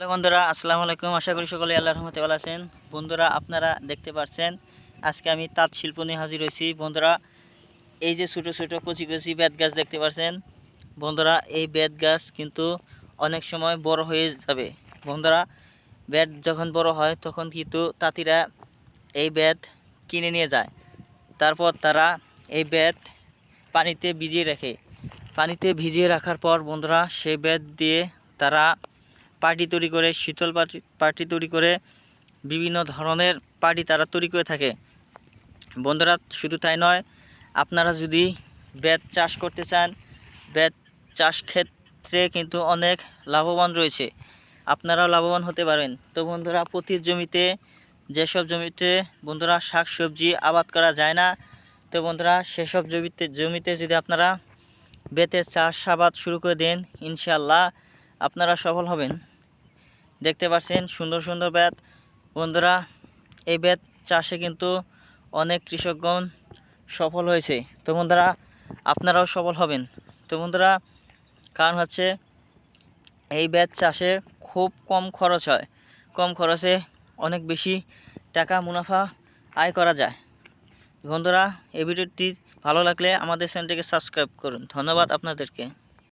Hello বন্ধুরা, আসসালামু আলাইকুম। আশা করি সকলে আল্লাহ রহমতে ভালো আছেন। বন্ধুরা, আপনারা দেখতে পাচ্ছেন আজকে আমি তাঁত শিল্প নিয়ে হাজির হয়েছি। বন্ধুরা, এই যে ছোটো ছোটো কচি কচি বেত গাছ দেখতে পাচ্ছেন বন্ধুরা, এই বেত গাছ কিন্তু অনেক সময় বড় হয়ে যাবে। বন্ধুরা, বেত যখন বড় হয়, তখন কিন্তু তাঁতিরা এই বেত কিনে নিয়ে যায়। তারপর তারা এই বেত পানিতে ভিজিয়ে রাখে। পানিতে ভিজিয়ে রাখার পর, বন্ধুরা, সেই বেত দিয়ে তারা পার্টি তৈরি করে, শীতল পার্টি পার্টি তৈরি করে, বিভিন্ন ধরনের পার্টি তারা তৈরি করে থাকে। বন্ধুরা, শুধু তাই নয়, আপনারা যদি বেত চাষ করতে চান, বেত চাষ ক্ষেত্রে কিন্তু অনেক লাভবান রয়েছে। আপনারাও লাভবান হতে পারেন। তো বন্ধুরা, প্রতি জমিতে, যেসব জমিতে বন্ধুরা শাক, সবজি আবাদ করা যায় না, তো বন্ধুরা, সেসব জমিতে জমিতে যদি আপনারা বেতের চাষ আবাদ শুরু করে দেন ইনশাল্লাহ আপনারা সফল হবেন। দেখতে পাচ্ছেন সুন্দর সুন্দর বেত বন্ধুরা, এই বেত চাষে কিন্তু অনেক কৃষকগণ সফল হয়েছে। তো বন্ধুরা, আপনারাও সফল হবেন। তো বন্ধুরা, কারণ হচ্ছে এই বেত চাষে খুব কম খরচ হয়। কম খরচে অনেক বেশি টাকা মুনাফা আয় করা যায়। বন্ধুরা, এই ভিডিওটি ভালো লাগলে আমাদের চ্যানেলটিকে সাবস্ক্রাইব করুন। ধন্যবাদ আপনাদেরকে।